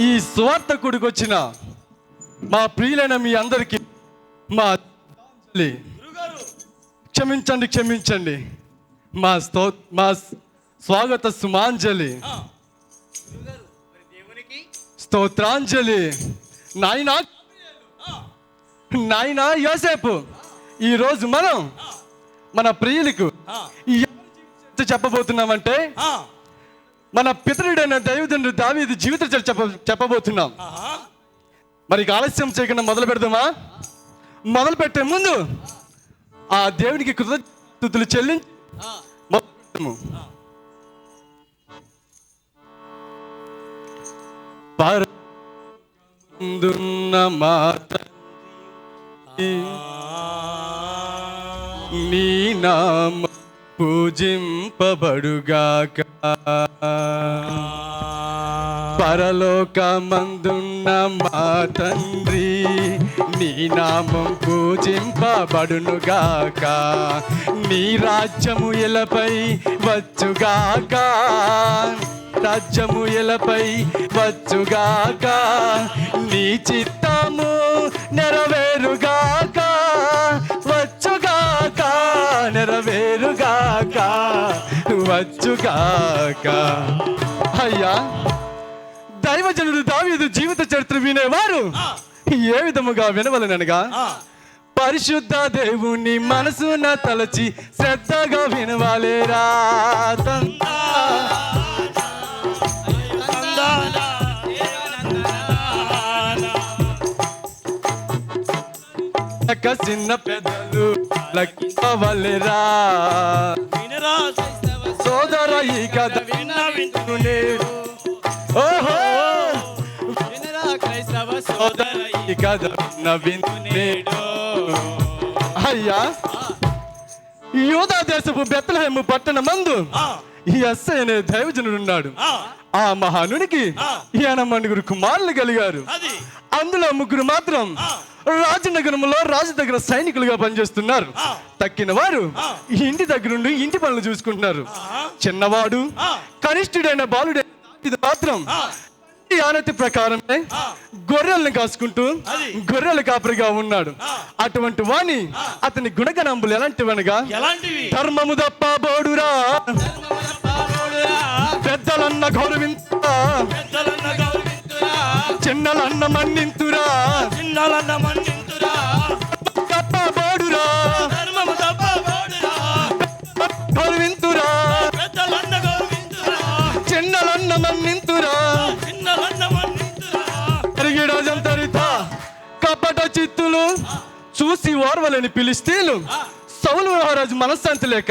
ఈ స్వార్థ వచ్చిన మా ప్రియులైన మీ అందరికీ మా. క్షమించండి. క్షమించండి మా స్తో మా స్వాగత సుమాంజలి. స్తోత్రాంజలి. నాయనా నాయనా యోసేపు. ఈరోజు మనం మన ప్రియులకు చెప్పబోతున్నామంటే మన పితరుడైన దైవదండ్రి దావీదు జీవిత చెప్ప చెప్పబోతున్నాం. మరి ఆలస్యం చేయకుండా మొదలు పెడదామా? మొదలు పెట్టే ముందు ఆ దేవునికి కృతజ్ఞతలు చెల్లించి పెడదాము పరందున్న మాత నీ నామ పూజింపబడుగాక. పరలోకమందున్న మా తండ్రి నీ నామం పూజింపబడునుగాక. నీ రాజ్యము ఎలపై వచ్చుగాక. రాజ్యము ఎలపై వచ్చుగాక. నీ చిత్తము నెరవేరుగాక. వచ్చుగాక నెరవేరుగాక. వచ్చుగాక. అయ్యా దైవజనుడు దావీదు జీవిత చరిత్ర వినేవారు. ఏ విధముగా వినవలనగా పరిశుద్ధ దేవుని మనసున తలచి శ్రద్ధగా వినవాలేరా. చిన్న పెద్దలు లెక్కవలేరా వినరా సోదర ఈ కథ విన్న వింటును నేడు. ఓహో! వినరా క్రైస్తవ సోదర ఈ కథ నవీన్ నేడు. అయ్యా! యోధా దేశపు బెత్తలహేము పట్టణ మందు ఈ ఎస్ఐ అనే దైవజనుడు ఉన్నాడు. ఆ. మహానునికి ఈయన మనుగురు కుమారులు కలిగారు. అది. అందులో ముగ్గురు మాత్రం రాజనగరంలో రాజు దగ్గర సైనికులుగా పనిచేస్తున్నారు. తక్కిన వారు ఇంటి దగ్గరుండి ఇంటి పనులు చూసుకుంటున్నారు. చిన్నవాడు కనిష్ఠుడైన బాలుడైన ఇది మాత్రం ఆనతి ప్రకారమే గొర్రెలను కాసుకుంటూ గొర్రెల కాపరిగా ఉన్నాడు. అటువంటి వాణి అతని గుణగణంబులు ఎలాంటివనగా ఎలాంటివి? ధర్మము తప్ప బోడురా. పెద్దలన్న గౌరవింతురా చిన్నలన్న మన్నింతురా చిన్నలన్న చూసి ఓర్వలేని పిలిస్తీలు సౌలు మహారాజు మనశ్శాంతి లేక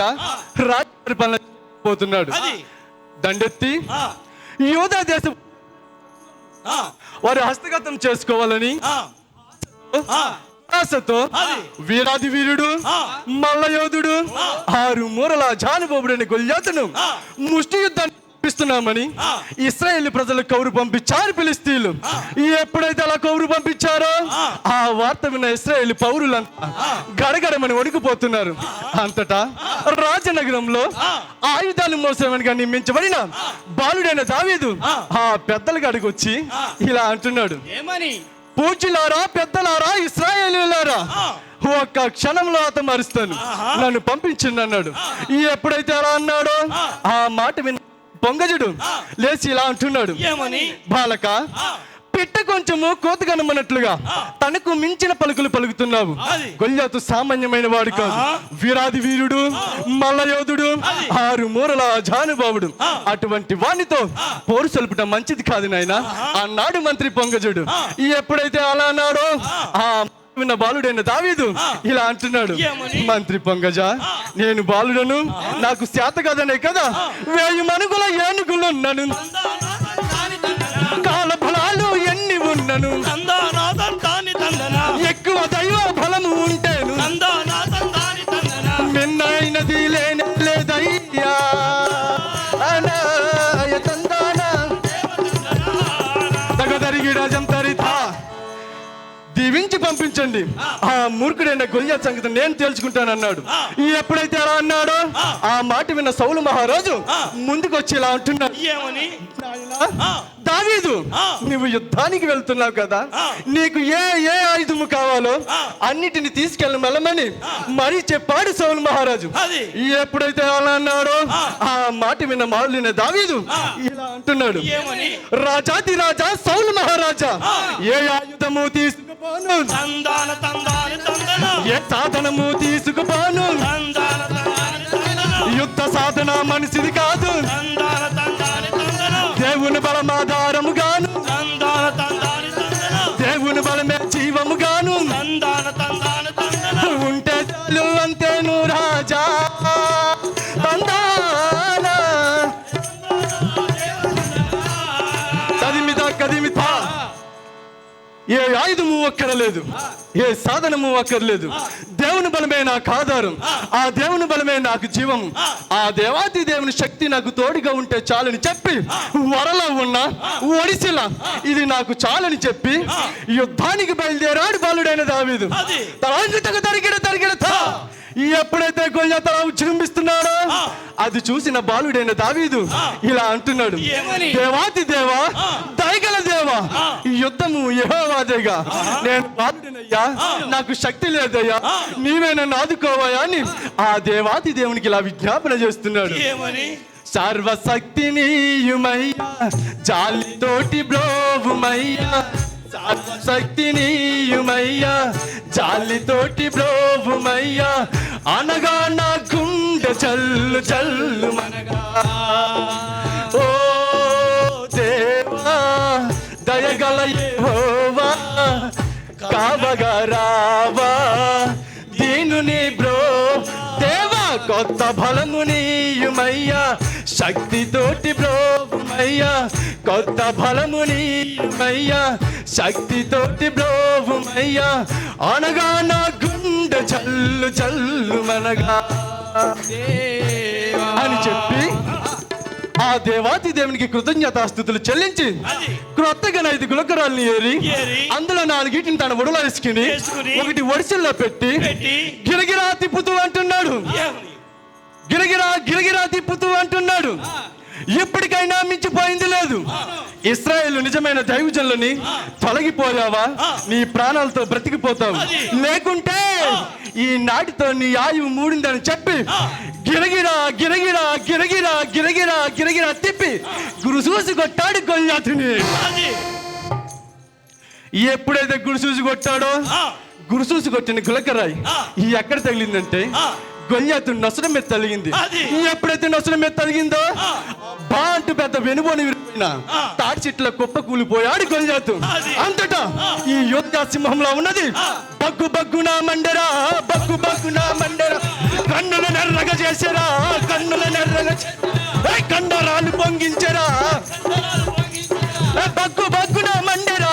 రాజు పరిపాలన పోతున్నాడు. దండెత్తి యోధా దేశం వారి హస్తగతం చేసుకోవాలని ఆశతో. వీరాది వీరుడు ఆ. మల్ల యోధుడు ఆరు మూరల జానుబాబుడని గొల్యాతను. ముష్టి యుద్ధాన్ని పిస్తున్నామని ఆ. ఇస్రాయేల్ ప్రజలు కౌరు పంపించారు ఫిలిస్తీన్లు. ఎప్పుడైతే అలా కౌరు పంపించారో ఆ. వార్త విన్న ఇస్రాయేల్ పౌరులంతా గడగడమని వణికిపోతున్నారు. అంతటా రాజనగరంలో ఆయుధాలు మోసేవనిగా నియమించబడిన బాలుడైన దావీదు ఆ. పెద్దలకు అడిగొచ్చి ఇలా అంటున్నాడు. ఏమని? పూజ్యులారా పెద్దలారా ఇస్రాయేలీలారా? ఒక్క క్షణంలో అతను మరుస్తాను నన్ను పంపించండి అన్నాడు. ఈ ఎప్పుడైతే అలా అన్నాడో ఆ మాట విన్న పొంగజుడు లేచి ఇలా అంటున్నాడు. ఏమని? బాలక పిట్ట కొంచెము కోత కనమన్నట్లుగా తనకు మించిన పలుకులు పలుకుతున్నావు. అది. గొల్యాతు సామాన్యమైన వాడు కాదు. వీరాది వీరుడు మల్లయోధుడు ఆరు మూరల జానుబావుడు. అటువంటి వానితో పోరు సలుపటం మంచిది కాదు నాయన. అన్నాడు మంత్రి పొంగజుడు. ఈ ఎప్పుడైతే అలా అన్నాడో ఆ విన్న బాలుడైన దావీదు ఇలా అంటున్నాడు? మంత్రి పొంగజ నేను బాలుడను నాకు శాత కదనే కదా? వేయి మనుగుల ఏనుగులు నన్ను తందాని తందన కాల ఫలాలు ఎన్ని ఉన్నను? ఎక్కువ దైవ ఫలము ఉంటేను. మిన్నైనది దీవించి పంపించండి ఆ మూర్ఖుడైన గొయ్య సంగతి నేను తేల్చుకుంటానన్నాడు. ఈ ఎప్పుడైతే అలా అన్నాడో ఆ. మాట విన్న సౌలు మహారాజు ముందుకు వచ్చి ఇలా అంటున్నాడు. ఏమని? "నాయనా, దావీదు. నువ్వు యుద్ధానికి వెళ్తున్నావు కదా. నీకు ఏ ఏ ఆయుధము కావాలో. అన్నిటిని తీసుకెళ్ళి మెల్లమని మరీ చెప్పాడు సౌలు మహారాజు. ఎప్పుడైతే అలా అన్నాడో ఆ. మాట విన్న మాలిన దావీదు. ఇలా అంటున్నాడు రాజాది రాజా సౌలు మహారాజా. ఏ ఆయుధము తీసుకుపోను ఏ సాధనము తీసుకుపోను యుద్ధ సాధన మనిషిది కాదు దేవుని బలమాధారము అక్కరలేదు ఏ సాధనము అక్కర్లేదు దేవుని బలమే నాకు ఆధారం ఆ దేవుని బలమే నాకు జీవము ఆ దేవాది దేవుని శక్తి నాకు తోడుగా ఉంటే చాలని చెప్పి వరలో ఉన్న ఒడిసిలా ఇది నాకు చాలని చెప్పి యుద్ధానికి బయలుదేరాడు బాలుడైన దావీదు అది. తరాంగితకు తరిగిడ తరిగిడ తా. ఎప్పుడైతే ఉజృంభిస్తున్నాడో ఆ. అది చూసిన బాలుడైన దావీదు ఇలా అంటున్నాడు? దేవాతి దేవా దయగల దేవా. ఈ యుద్ధము యెహోవాదేగా నేను బాలుడినయ్యా నాకు శక్తి లేదయ్యా నీవే నన్ను ఆదుకోవయ్యా అని ఆ దేవాతి దేవునికి ఇలా విజ్ఞాపన చేస్తున్నాడు. ఏమని? సర్వశక్తినీయుమయ్యా జాలితోటి బ్రోవుమయ్యా సర్వశక్తినీయుమయ్యా జాలితోటి బ్రోవుమయ్యా అనగా నా గుండె చల్లు చల్లు మనగా. ఓ దేవా దయగల యెహోవా కావగా రావా. దీనుని బ్రో దేవా కొత్త బలము నీయుమయ్యా. శక్తితోటి బ్రోవుమయ్యా కొత్త బలము నీయుమయ్యా. శక్తితోటి బ్రోవుమయ్యా. అనగా నా గుండె చల్లు చల్లు మనగా. అని చెప్పి ఆ దేవాతి దేవునికి కృతజ్ఞతాస్థుతులు చెల్లించి. క్రొత్తగా ఐదు గులకరాల్ని ఏరి. అందులో నాలుగిటిని తన ఒడిలో వేసుకుని. ఒకటి ఒడిసెల్లో పెట్టి. గిరగిరా తిప్పుతూ అంటున్నాడు గిరగిరా గిరగిరా తిప్పుతూ అంటున్నాడు ఇప్పటికైనా మించిపోయింది లేదు. ఇస్రాయేల్ నిజమైన దైవజనులని తొలగిపోయావా? నీ ప్రాణాలతో బ్రతికిపోతావు. లేకుంటే ఈ నాటితో నీ ఆయువు మూడిందని చెప్పి గిరగిరా గిరగిరా గిరగిరా గిరగిరా గిరగిరా తిప్పి గురు చూసి కొట్టాడు గొల్లాతుని. ఎప్పుడైతే గురు చూసి కొట్టాడో గురు చూసి కొట్టిన గులకరాయి ఎక్కడ తగిలిందంటే ఆ. గొల్లాతు నొసడం మీద తగిలింది అది. ఎప్పుడైతే నొసడం మీద ఆ. బా అంటూ పెద్ద వెనుబోని విరిపోయిన ఆ. తాటి చెట్ల కుప్ప కూలిపోయాడు గొల్లాతు అది. అంతటా ఈ యోధ సింహంలో ఉన్నది బగ్గు బగ్గున మండరా బగ్గు బగ్గున మండరా కన్నుల నెర్రగా చేసారా కన్నుల నెర్రగా కండరాలు పొంగించరా బగ్గు బగ్గున మండరా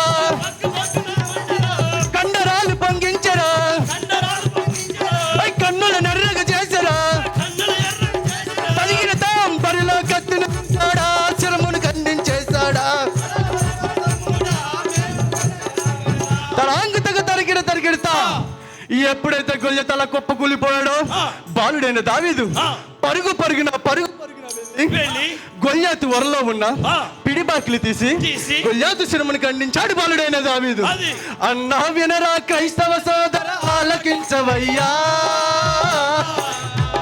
తలాంగుతగ తరిగిడ తరిగిడతా. ఎప్పుడైతే గొయ్య తల కుప్ప కూలిపోయాడో బాలుడైన దావీదు. పరుగు పరుగున పరుగు గొల్యాతు వరలో ఉన్న. పిడిబాకిలి తీసి గొల్యాతు శిరమును ఖండించాడు బాలుడైన దావీదు. అన్నా వినరా క్రైస్తవ సోదర ఆలకించవయ్యా.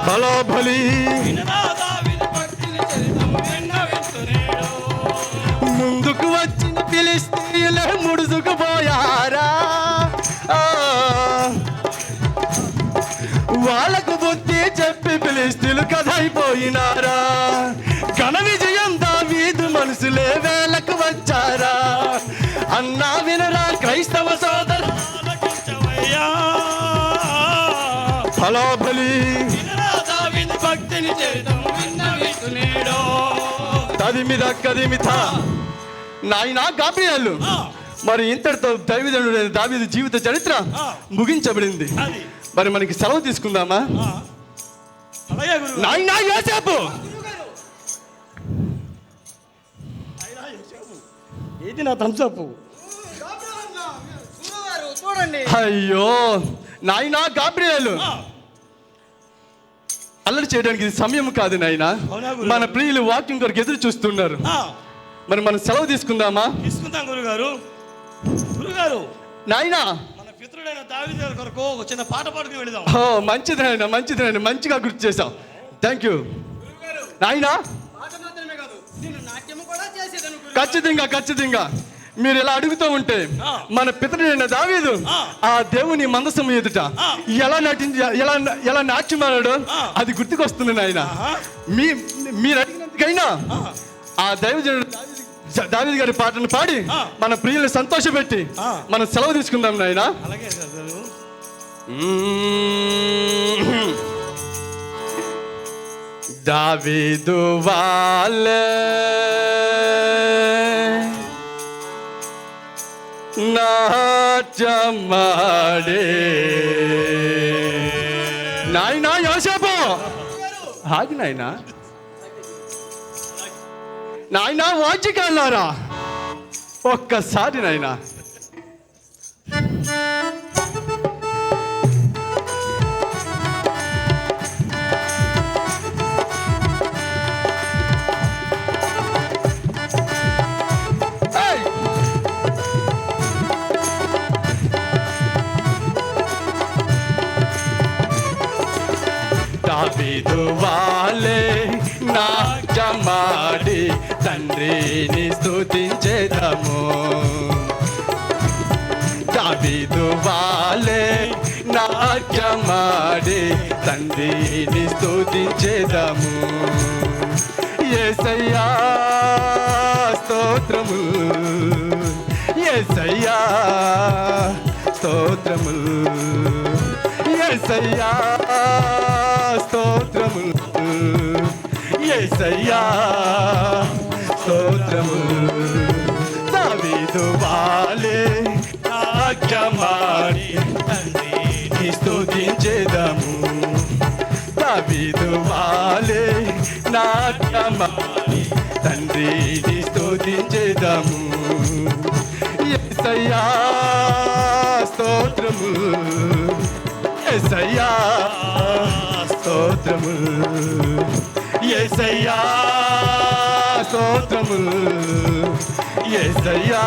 బలో బలి. ముందుకు వచ్చిన కథైపోయినారా ఘన విజయం దావీదు మనసులే వేలకు వచ్చారా? అన్నా వినరా క్రైస్తవ సోదర. ఫలాఫలి భక్తిని చేద్దాం తదిమిద కదిమిత నాయనా గాబ్రియాలు. మరి ఇంతటితో దైవజనుడు దావీదు జీవిత చరిత్ర ముగించబడింది. మరి మనకి సెలవు తీసుకుందామా? నాయనా యోసేపు! ఏది నా థమ్స్అప్ చూడండి. అయ్యో! నాయనా గాబ్రియాలు! అల్లరి చేయడానికి ఇది సమయం కాదు నాయన? మన ప్రియులు వాకింగ్ కొరకు ఎదురు చూస్తున్నారు. మరి మనం సెలవు తీసుకుందామా? తీసుకుందాం గురుగారు. గురుగారు. నాయనా మన పితృడైన దావిది గారి కొరకు ఒక చిన్న పాట పాడుకుని వెళదాం ఓ మంచిది నాయన మంచిది నాయన మంచిగా గుర్తు చేశావు థ్యాంక్ యూ నాయనా పాట మాత్రమే కాదు నేను నాట్యం కూడా చేసేదను ఖచ్చితంగా ఖచ్చితంగా మీరు ఇలా అడుగుతూ ఉంటే. మన పితరుడైన దావీదు ఆ. ఆ దేవుని మందసం ఎదుట. ఎలా నటించి ఎలా ఎలా నాట్యమాడాడు ఆ. అది గుర్తుకొస్తుంది నాయన ఆహా. మీ మీరు అడిగినందుకైనా ఆ. ఆ దైవజనుడు దావీదు గారి పాటను పాడి. మన ప్రియుల్ని సంతోషపెట్టి. మనం సెలవు తీసుకుందాం నాయన. దావీదు వాళ్ళే నాయనా యోసేపు. ఆగి నాయనా. నాయన వాచికాలారా ఒక్కసారి నాయనా. दावी दुवाले ना जमा తండ్రిని స్థుతించేదము దావీదు వాలే నాట్యమాడి తండ్రిని స్థుతించేదము ఏసయ్యా స్తోత్రము. ఏసయ్యా స్తోత్రము. ఏసయ్యా స్తోత్రము. ఏసయ్యా నాట్యమాడి తండ్రిని స్తుతించేదము. ఎసయ్యా స్తోత్రము. ఎసయ్యా స్తోత్రము. ఎసయ్యా స్తోత్రము. ఎసయ్యా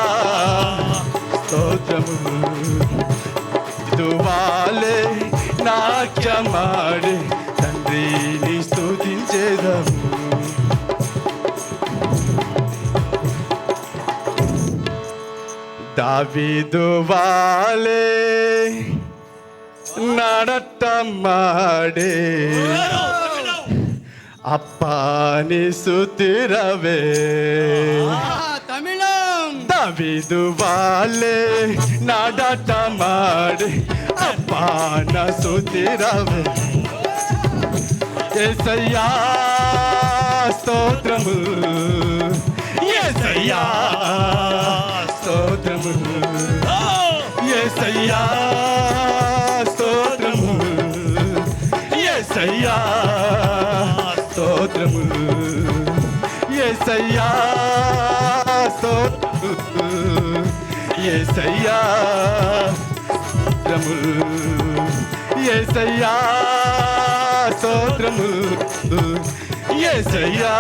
స్తోత్రము. దువాలే నాట్యమాడే తండ్రిని స్తుతించేదము. தாவிது வாலே நடட்டமாடே ಅಪ್ಪಾನಿಸುತ್ತಿರವೇ ತಮಿಳಂ ತವಿದು ಬಾಲೆ ನಾಡಾಟ ಮಾಡಿ ಅಪ್ಪಾನ ಸುತ್ತಿರವೆ ಎಸಯ್ಯ ಸ್ತೋತ್ರಮು ಎಸಯ್ಯ స్తోత్రము. ఎసయ్యా స్తోత్రము. ఎసయ్యా స్తోత్రము. ఎసయ్యా స్తోత్రము. ఎసయ్యా స్తోత్రము. ఎసయ్యా స్తోత్రము. ఎసయ్యా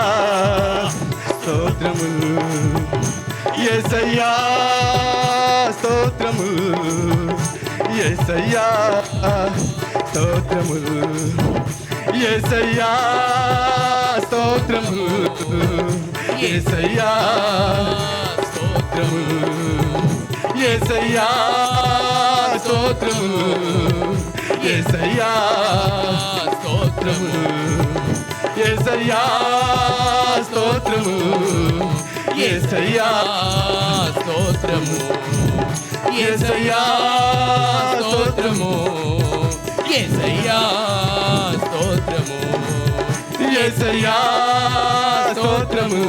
స్తోత్రము. ఎసయ్యా స్తోత్రము. ఎసయ్యా స్తోత్రము. ఎసయ్యా స్తోత్రము. ఎసయ్యా స్తోత్రము. ఎసయ్యా స్తోత్రము. ఎసయ్యా స్తోత్రము. ఏసయ్యా స్తోత్రము. ఏసయ్యా స్తోత్రము. ఏసయ్యా స్తోత్రము. ఏసయ్యా స్తోత్రము. ఏసయ్యా స్తోత్రము.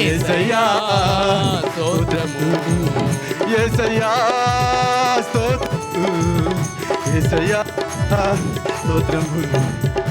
ఏసయ్యా స్తోత్రము. ఏసయ్యా స్తోత్రము. ఏసయ్యా స్తోత్రము.